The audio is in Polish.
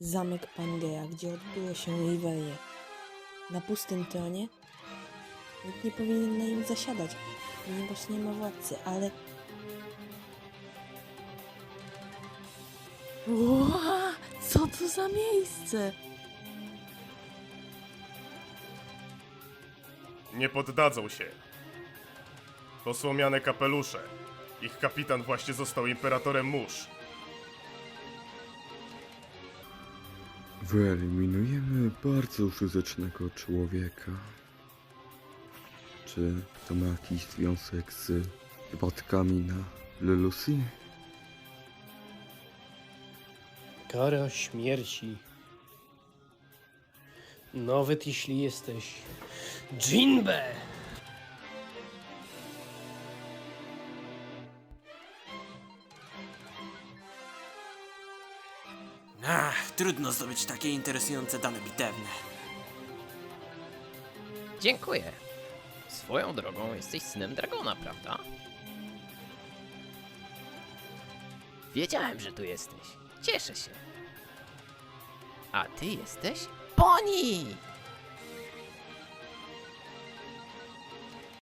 Zamek Pangea, gdzie odbyło się Riverie. Na pustym tronie? Nikt nie powinien na nim zasiadać, ponieważ nie ma władcy, ale Ła, co to za miejsce? Nie poddadzą się. To słomiane kapelusze. Ich kapitan właśnie został imperatorem mórz. Wyeliminujemy bardzo fizycznego człowieka. Czy to ma jakiś związek z wypadkami na Lelusi? Kara śmierci. Nawet jeśli jesteś Jinbe! Ach, trudno zdobyć takie interesujące dane bitewne. Dziękuję. Swoją drogą jesteś synem dragona, prawda? Wiedziałem, że tu jesteś. Cieszę się. A ty jesteś Poni!